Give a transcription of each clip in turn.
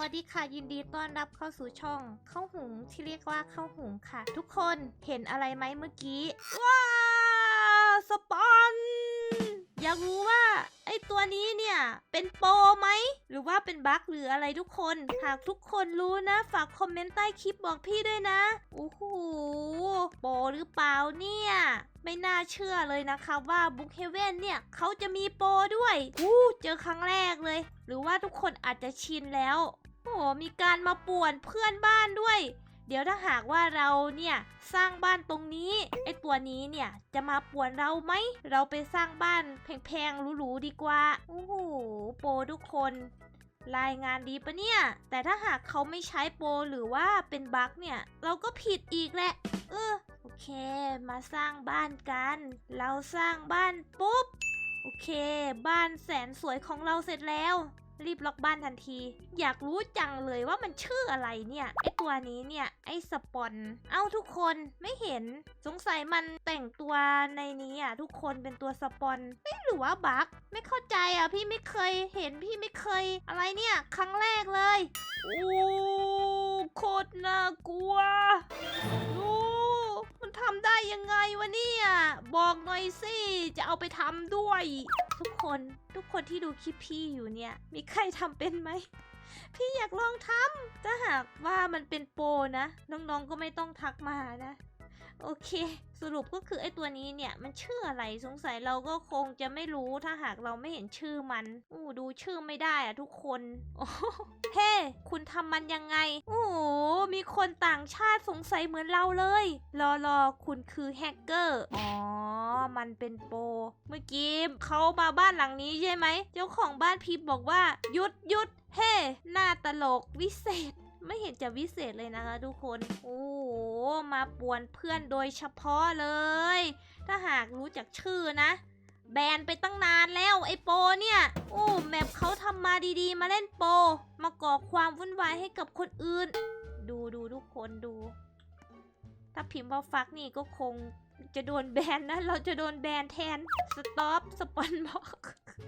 วัสดีค่ะยินดีต้อนรับเข้าสู่ช่องข้าวหุงที่เรียกว่าข้าวหุงค่ะ ทุกคนเห็นอะไรไหมเมื่อกี้ ว้าสปอนอยากรู้ว่าไอตัวนี้เนี่ยเป็นโปรไหม หรือว่าเป็นบั๊กหรืออะไรทุกคน หากทุกคนรู้นะ ฝากคอมเมนต์ใต้คลิปบอกพี่ด้วยนะโอ้โหโปรหรือเปล่าเนี่ย ไม่น่าเชื่อเลยนะคะว่าบุ๊กเฮเว่นเนี่ยเขาจะมีโปรด้วยอู้เจอครั้งแรกเลย หรือว่าทุกคนอาจจะชินแล้ว โอ้โหมีการมาป่วนเพื่อนบ้านด้วย เดี๋ยวถ้าหากว่าเราเนี่ยสร้างบ้านตรงนี้ไอตัวนี้เนี่ยจะมาป่วนเราไหม เราไปสร้างบ้านแพงๆหรูๆดีกว่า โอ้โหโปรทุกคนรายงานดีปะเนี่ย แต่ถ้าหากเขาไม่ใช้โปรหรือว่าเป็นบั๊กเนี่ย เราก็ผิดอีกแหละ เออ โอเค มาสร้างบ้านกัน เราสร้างบ้านปุ๊บ โอเค บ้านแสนสวยของเราเสร็จแล้ว รีบล็อกบ้านทันที อยากรู้จังเลยว่ามันชื่ออะไรเนี่ยไอตัวนี้เนี่ยไอสปอน เอ้าทุกคนไม่เห็นสงสัยมันแต่งตัวในนี้อะทุกคนเป็นตัวสปอนไม่หรือว่าบั๊กไม่เข้าใจอะพี่ไม่เคยเห็นพี่ไม่เคยอะไรเนี่ย ครั้งแรกเลยโอ้โคตรน่ากลัว ยังไงวะเนี่ย บอกหน่อยสิ จะเอาไปทำด้วย ทุกคนทุกคนที่ดูคลิปพี่อยู่เนี่ย มีใครทำเป็นไหม พี่อยากลองทำถ้าหากว่ามันเป็นโปรนะ น้องๆก็ไม่ต้องทักมานะ โอเค สรุปก็คือไอ้ตัวนี้เนี่ยมันชื่ออะไรสงสัยเราก็คงจะไม่รู้ถ้าหากเราไม่เห็นชื่อมัน อู้ดูชื่อไม่ได้อะทุกคนโอ้เฮ้คุณทำมันยังไง โอ้มีคนต่างชาติสงสัยเหมือนเราเลย รอรอคุณคือแฮกเกอร์ อ๋อ มันเป็นโปร เมื่อกี้เขามาบ้านหลังนี้ใช่ไหม เจ้าของบ้านพิมพ์บอกว่า หยุดหยุดเฮ้หน้าตลกวิเศษ ไม่เห็นจะวิเศษเลยนะคะทุกคน โอ้โห มาป่วนเพื่อนโดยเฉพาะเลย ถ้าหากรู้จักชื่อนะ แบนไปตั้งนานแล้วไอโปเนี่ย โอ้แมปเขาทำมาดีๆ มาเล่นโป มาก่อความวุ่นวายให้กับคนอื่น ดูดูทุกคนดู ถ้าพิมพ์ว่าฟักนี่ก็คง จะโดนแบนนะ เราจะโดนแบนแทนสต็อปสปอนบอก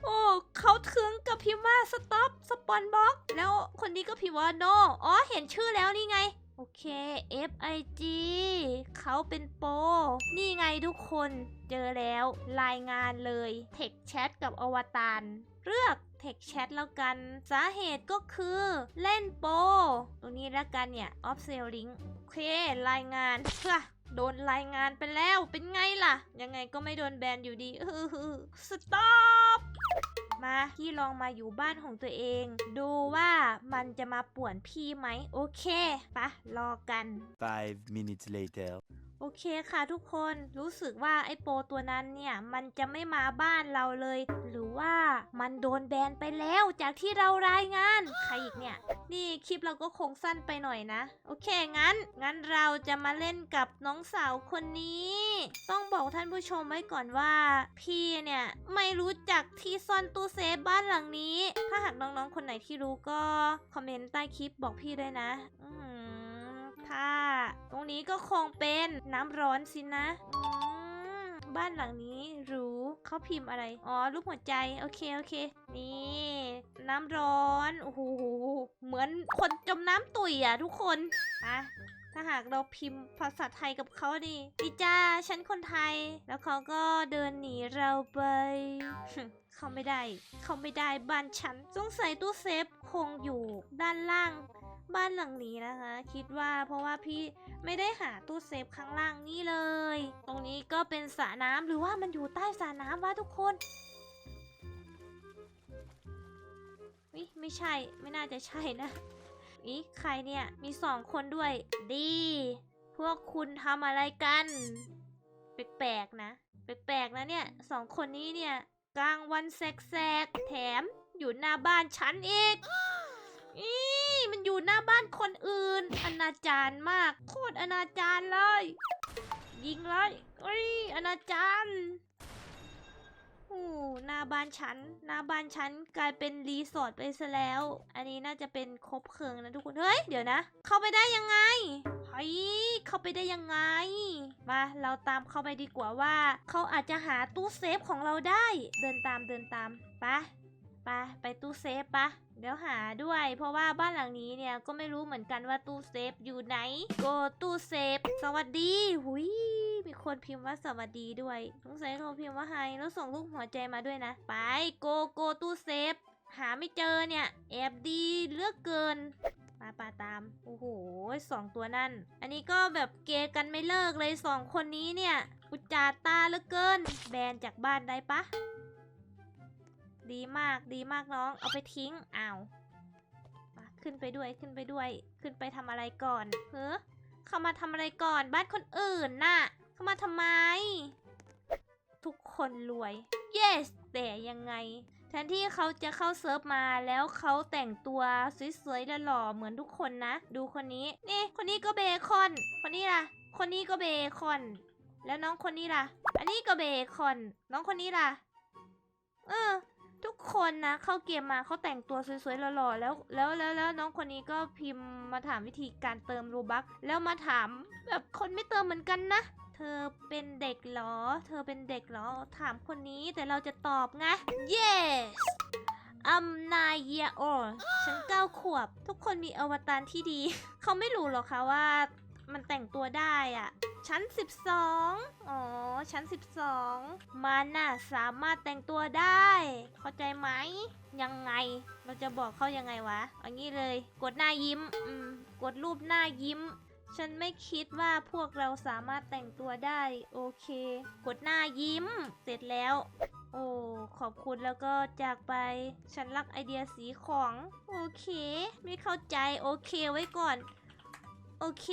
โอ้เขาถึงกับพิมพ์ว่าสต็อปสปอนบ็อกแล้วคนนี้ก็พิมพ์ว่า no อ๋อเห็นชื่อแล้วนี่ไงโอเค FIG เขาเป็นโปรนี่ไงทุกคนเจอแล้วรายงานเลยเทคแชทกับอวตารเลือกเทคแชทแล้วกัน สาเหตุก็คือเล่นโปรตรงนี้แล้วกันเนี่ย off sale link โอเค รายงานเพื่อ โดนรายงานไปแล้วเป็นไงล่ะ ยังไงก็ไม่โดนแบนอยู่ดีเออสต็อปมาพี่ลองมาอยู่บ้านของตัวเอง ดูว่ามันจะมาป่วนพี่ไหม โอเคปะรอกัน Five minutes later. โอเคค่ะทุกคนรู้สึกว่าไอ้โปตัวนั้นเนี่ย มันจะไม่มาบ้านเราเลย หรือว่ามันโดนแบนไปแล้วจากที่เรารายงาน ใครอีกเนี่ย นี่คลิปเราก็คงสั้นไปหน่อยนะ โอเคงั้น งั้นเราจะมาเล่นกับน้องสาวคนนี้ ต้องบอกท่านผู้ชมไว้ก่อนว่า พี่เนี่ย ไม่รู้จักที่ซ่อนตู้เซฟบ้านหลังนี้ ถ้าหากน้องๆคนไหนที่รู้ก็คอมเมนต์ใต้คลิปบอกพี่ด้วยนะ อืม ค่ะตรงนี้ก็คงเป็นน้ำร้อนสินะบ้านหลังนี้หรูเขาพิมพ์อะไร อ๋อรูปหัวใจ โอเค โอเค นี่ น้ำร้อน โอ้โห เหมือนคนจมน้ำตุ่ยอะทุกคนอะถ้าหากเราพิมพ์ภาษาไทยกับเขาดิดีจ้า ฉันคนไทย แล้วเขาก็เดินหนีเราไปเขาไม่ได้ เขาไม่ได้บ้านฉัน สงสัยตู้เซฟคงอยู่ด้านล่าง บ้านหลังนี้นะคะ คิดว่าเพราะว่าพี่ไม่ได้หาตู้เซฟข้างล่างนี่เลย ตรงนี้ก็เป็นสระน้ำหรือว่ามันอยู่ใต้สระน้ำวะทุกคนวิไม่ใช่ไม่น่าจะใช่นะอีใครเนี่ยมีสองคนด้วย ดี พวกคุณทำอะไรกันแปลกๆนะแปลกๆนะเนี่ยสองคนนี้เนี่ยกลางวันแสกๆแถมอยู่หน้าบ้านฉันอีก อยู่หน้าบ้านคนอื่น อนาจารมาก โคตรอนาจารเลย ยิงเลยเอ้ยอนาจารโอ้หน้าบ้านฉัน หน้าบ้านฉันกลายเป็นรีสอร์ทไปซะแล้ว อันนี้น่าจะเป็นครบเครื่องนะทุกคน เฮ้ย เดี๋ยวนะ เข้าไปได้ยังไงเฮ้ยเข้าไปได้ยังไง มา เราตามเข้าไปดีกว่าว่า เขาอาจจะหาตู้เซฟของเราได้ เดินตามเดินตาม ไป ปไปไปตู้เซฟปะเดี๋ยวหาด้วย เพราะว่าบ้านหลังนี้เนี่ยก็ไม่รู้เหมือนกันว่าตู้เซฟอยู่ไหนโกตู้เซฟสวัสดีหุยมีคนพิมพ์ว่าสวัสดีด้วยสงสัยเขาพิมพ์ว่าไฮแล้วส่งรูปหัวใจมาด้วยนะ ไปโกโกตู้เซฟหาไม่เจอเนี่ย แอบดีเลือกเกินมาปาตาม โอ้โหสองตัวนั่น อันนี้ก็แบบเกกันไม่เลิกเลยสองคนนี้เนี่ย อุจจาตาเหลือเกิน แบนจากบ้านได้ปะ ดีมากดีมากน้อง เอาไปทิ้งอ้าวขึ้นไปด้วยขึ้นไปด้วย ขึ้นไปทำอะไรก่อนเฮ้อเข้ามาทำอะไรก่อนบ้านคนอื่นน่ะ เข้ามาทำไม ทุกคนรวย yes แต่ยังไง แทนที่เขาจะเข้าเซิร์ฟมาแล้วเขาแต่งตัวสวยๆและหล่อเหมือนทุกคนนะ ดูคนนี้ นี่คนนี้ก็เบคอน คนนี้ล่ะ คนนี้ก็เบคอน แล้วน้องคนนี้ล่ะ อันนี้ก็เบคอน น้องคนนี้ล่ะ เออ คนนะเข้าเกมมาเขาแต่งตัวสวยๆหล่อๆแล้วแล้วแล้วแล้วน้องคนนี้ก็พิมพ์มาถามวิธีการเติมรูบักแล้วมาถามแบบคนไม่เติมเหมือนกันนะ เธอเป็นเด็กเหรอ เธอเป็นเด็กเหรอ ถามคนนี้แต่เราจะตอบไง yes I'm nine year old ฉันเก้าขวบ ทุกคนมีอวตารที่ดี เขาไม่รู้หรอกคะว่ามันแต่งตัวได้อะชั้น 12 อ๋อ ชั้น 12 มันน่ะสามารถแต่งตัวได้าใจไหมยังไง เราจะบอกเขายังไงวะเอันนี้เลย กดหน้ายิ้มอืมกดรูปหน้ายิ้ม ฉันไม่คิดว่าพวกเราสามารถแต่งตัวได้ โอเค กดหน้ายิ้ม เสร็จแล้ว โอ้ขอบคุณแล้วก็จากไป ฉันรักไอเดียสีของ โอเค ไม่เข้าใจโอเคไว้ก่อน โอเค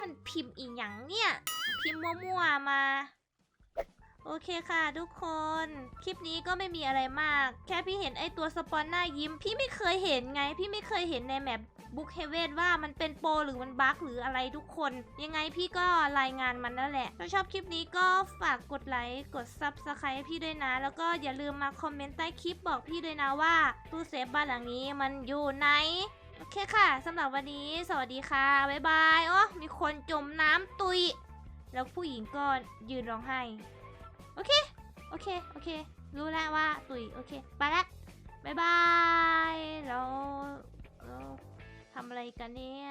มันพิมพ์อีหยังเนี่ย พิมพ์มั่วๆมา โอเคค่ะทุกคน คลิปนี้ก็ไม่มีอะไรมาก แค่พี่เห็นไอตัวสปอนหน้ายิ้ม พี่ไม่เคยเห็นไง พี่ไม่เคยเห็นในแมปบุ๊กเฮเวนว่ามันเป็นโปรหรือมันบั๊กหรืออะไรทุกคน ยังไงพี่ก็รายงานมันนั่นแหละ ถ้าชอบคลิปนี้ก็ฝากกดไลค์ กด Subscribe ให้พี่ด้วยนะ แล้วก็อย่าลืมมาคอมเมนต์ใต้คลิปบอกพี่ด้วยนะว่าตู้เซฟบ้านหลังนี้มันอยู่ไหนโอเคค่ะสำหรับวันนี้ สวัสดีค่ะ บ๊ายบาย โอ้มีคนจมน้ำตุย แล้วผู้หญิงก็ยืนร้องไห้ โอเค โอเค โอเค รู้แล้วว่าตุยโอเค ไปละบายบายแล้วทำอะไรกันเนี่ย